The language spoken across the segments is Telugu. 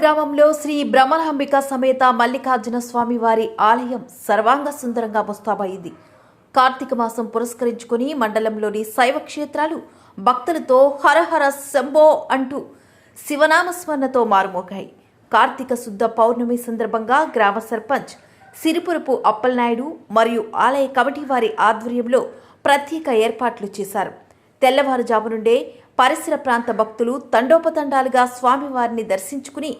గ్రామంలో శ్రీ బ్రహ్మరాంబిక సమేత మల్లికార్జున స్వామి వారి ఆలయం సర్వాంగ సుందరంగా ముస్తాబయింది కార్తీక మాసం పురస్కరించుకుని మండలంలోని శైవ క్షేత్రాలు భక్తులతో హరహర శంభో అంటూ శివనామస్మరణతో మారుమోగాయి. కార్తీక శుద్ధ పౌర్ణమి సందర్భంగా గ్రామ సర్పంచ్ సిరిపురపు అప్పలనాయుడు మరియు ఆలయ కమిటీ వారి ఆధ్వర్యంలో ప్రత్యేక ఏర్పాట్లు చేశారు. తెల్లవారుజాము నుండే పరిసర ప్రాంత భక్తులు తండోపతండాలుగా స్వామివారిని దర్శించుకుని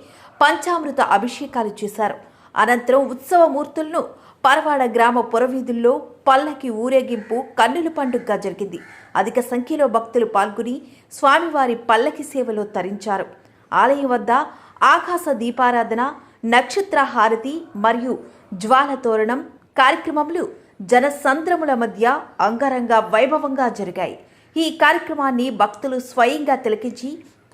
పంచామృత అభిషేకాలు చేశారు. అనంతరం ఉత్సవ మూర్తులను పరవాడ గ్రామ పురవీధుల్లో పల్లకి ఊరేగింపు కన్నుల పండుగగా జరిగింది. అధిక సంఖ్యలో భక్తులు పాల్గొని స్వామివారి పల్లకి సేవలో తరించారు. ఆలయం వద్ద ఆకాశ దీపారాధన నక్షత్ర హారతి మరియు జ్వాల తోరణం కార్యక్రమములు జనసంద్రముల మధ్య అంగరంగ వైభవంగా జరిగాయి. ఈ కార్యక్రమాన్ని భక్తులు స్వయంగా తిలకించి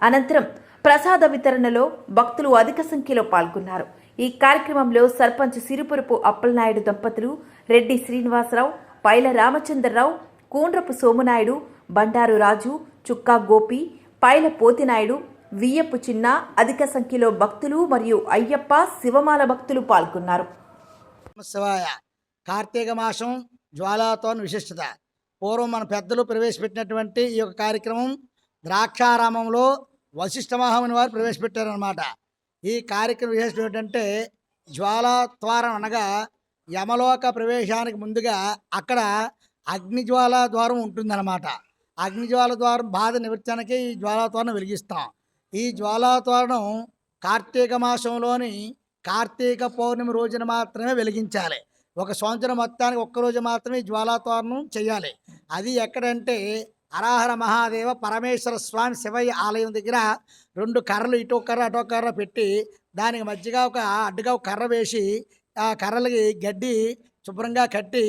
అనంతరం ప్రసాద వితరణలో భక్తులు అధిక సంఖ్యలో పాల్గొన్నారు. ఈ కార్యక్రమంలో సర్పంచ్ సిరిపురపు అప్పలనాయుడు దంపతులు రెడ్డి శ్రీనివాసరావు పైల రామచంద్రరావు కూండ్రపు సోమునాయుడు బండారు రాజు చుక్కా గోపి పైల పోతినాయుడు వియ్యపు చిన్న అధిక సంఖ్యలో భక్తులు మరియు అయ్యప్ప శివమాల భక్తులు పాల్గొన్నారు. శివాయ కార్తీక మాసం జ్వాలాతో విశిష్టత. పూర్వం మన పెద్దలు ప్రవేశపెట్టినటువంటి ఈ యొక్క కార్యక్రమం ద్రాక్షారామంలో వశిష్ఠ మహాముని వారు ప్రవేశపెట్టారనమాట ఈ కార్యక్రమం విశేషం ఏంటంటే జ్వాలద్వారం అనగా యమలోక ప్రవేశానికి ముందుగా అక్కడ అగ్నిజ్వాల ద్వారం ఉంటుందన్నమాట. అగ్నిజ్వాల ద్వారం బాధ నివృత్తానికి ఈ జ్వాలాతోరణం వెలిగిస్తాం. ఈ జ్వాలాతోరణం కార్తీక మాసంలోని కార్తీక పౌర్ణమి రోజున మాత్రమే వెలిగించాలి. ఒక సంవత్సరం మొత్తానికి ఒక్క రోజు మాత్రమే జ్వాలాతోరణం చేయాలి. అది ఎక్కడంటే అరాహర మహాదేవ పరమేశ్వర స్వామి శివయ్య ఆలయం దగ్గర రెండు కర్రలు ఇటో కర్ర అటో కర్ర పెట్టి దానికి మధ్యగా ఒక అడ్డుగా ఒక కర్ర వేసి ఆ కర్రలకి గడ్డి శుభ్రంగా కట్టి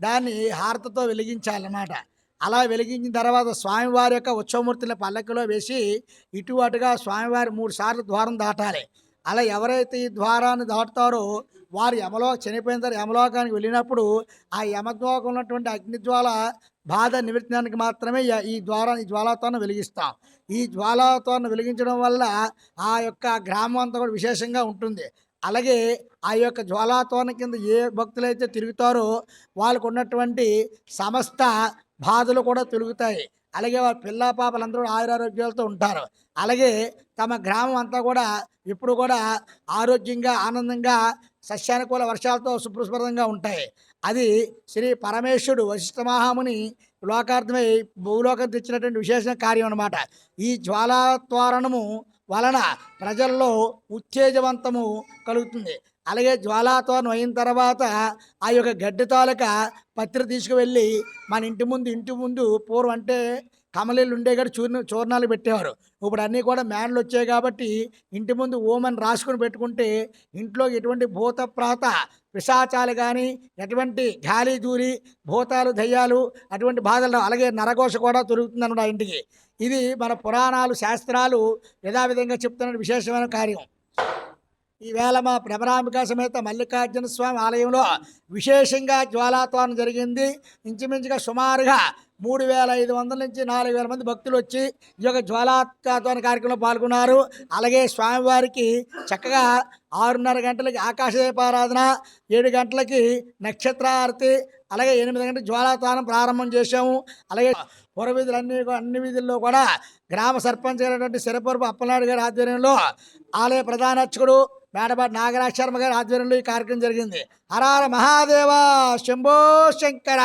దాన్ని హారతతో వెలిగించాలన్నమాట. అలా వెలిగించిన తర్వాత స్వామివారి యొక్క ఉత్సవమూర్తుల పల్లకిలో వేసి ఇటు అటుగా స్వామివారి మూడు సార్లు ద్వారం దాటాలి. అలా ఎవరైతే ఈ ద్వారాన్ని దాటుతారో వారు యమలో చనిపోయిన తర్వాత యమలోకానికి వెళ్ళినప్పుడు ఆ యమద్వాకు ఉన్నటువంటి అగ్నిజ్వాల బాధ నివృత్తానికి మాత్రమే ఈ- ద్వారా ఈ జ్వాలాతోను వెలిగిస్తాం. ఈ జ్వాలాతోను వెలిగించడం వల్ల ఆ యొక్క గ్రామం అంతా కూడా విశేషంగా ఉంటుంది. అలాగే ఆ యొక్క జ్వాలాతోన కింద ఏ భక్తులైతే తిరుగుతారో వాళ్ళకు ఉన్నటువంటి సమస్త బాధలు కూడా తొలుగుతాయి. అలాగే వారి పిల్ల పాపలందరూ ఆయురారోగ్యాలతో ఉంటారు. అలాగే తమ గ్రామం అంతా కూడా ఇప్పుడు కూడా ఆరోగ్యంగా ఆనందంగా సస్యానుకూల వర్షాలతో సుప్రస్ఫురంగా ఉంటాయి. అది శ్రీ పరమేశ్వరుడు వశిష్ఠ మహాముని లోకార్థమై భూలోకం తెచ్చినటువంటి విశేష కార్యం అన్నమాట. ఈ జ్వాలాత్వారణము వలన ప్రజల్లో ఉత్తేజవంతము కలుగుతుంది. అలాగే జ్వాలాతోరణం అయిన తర్వాత ఆ యొక్క గడ్డి తాలూక పత్రి తీసుకువెళ్ళి మన ఇంటి ముందు ఇంటి ముందు పూర్వం అంటే కమలీలు ఉండే కూడా చూర్ణ చూర్ణాలు పెట్టేవారు. ఇప్పుడు అన్నీ కూడా మ్యాన్లు వచ్చాయి కాబట్టి ఇంటి ముందు ఓమని రాసుకుని పెట్టుకుంటే ఇంట్లో ఎటువంటి భూత ప్రాత పిశాచాలు కానీ ఎటువంటి గాలి దూరి భూతాలు దయ్యాలు అటువంటి బాధలు అలాగే నరఘోష కూడా దొరుకుతుంది ఇంటికి. ఇది మన పురాణాలు శాస్త్రాలు యథావిధంగా చెప్తున్న విశేషమైన కార్యం. ఈవేళ మా భ్రమరాంబిక సమేత మల్లికార్జున స్వామి ఆలయంలో విశేషంగా జ్వాలాత్వానం జరిగింది. ఇంచుమించుగా సుమారుగా మూడు వేల ఐదు వందల నుంచి నాలుగు వేల మంది భక్తులు వచ్చి ఈ యొక్క జ్వాలాత్వాన కార్యక్రమంలో పాల్గొన్నారు. అలాగే స్వామివారికి చక్కగా ఆరున్నర గంటలకి ఆకాశ దీపారాధన ఏడు గంటలకి నక్షత్రారతి అలాగే ఎనిమిది గంటల జ్వాలాత్వానం ప్రారంభం చేశాము. అలాగే పురవీధులన్నీ అన్ని వీధుల్లో కూడా గ్రామ సర్పంచ్ అయినటువంటి శరపరపు అప్పలనాయుడు గారి ఆధ్వర్యంలో ఆలయ ప్రధాన అర్చకుడు మేడపాటి నాగరాజ్ శర్మ గారి ఆధ్వర్యంలో ఈ కార్యక్రమం జరిగింది. హరార మహాదేవ శంభో శంకర.